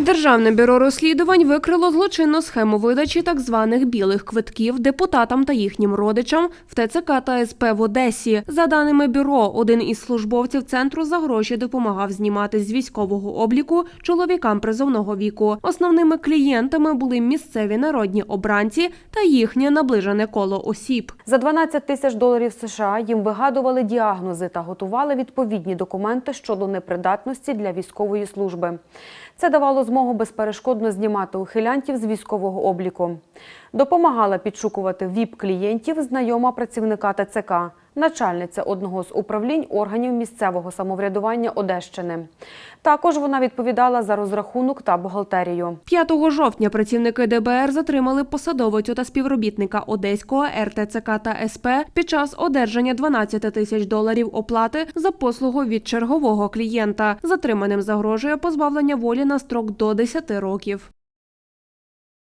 Державне бюро розслідувань викрило злочинну схему видачі так званих білих квитків депутатам та їхнім родичам в ТЦК та СП в Одесі. За даними бюро, один із службовців центру за гроші допомагав знімати з військового обліку чоловікам призовного віку. Основними клієнтами були місцеві народні обранці та їхнє наближене коло осіб. За 12 тисяч доларів США їм вигадували діагнози та готували відповідні документи щодо непридатності для військової служби. Це давало змогу безперешкодно знімати ухилянтів з військового обліку. Допомагала підшукувати ВІП-клієнтів знайома працівника ТЦК, начальниця одного з управлінь органів місцевого самоврядування Одещини. Також вона відповідала за розрахунок та бухгалтерію. 5 жовтня працівники ДБР затримали посадовицю та співробітника Одеського РТЦК та СП під час одержання 12 тисяч доларів оплати за послугу від чергового клієнта. Затриманим загрожує позбавлення волі на строк до 10 років.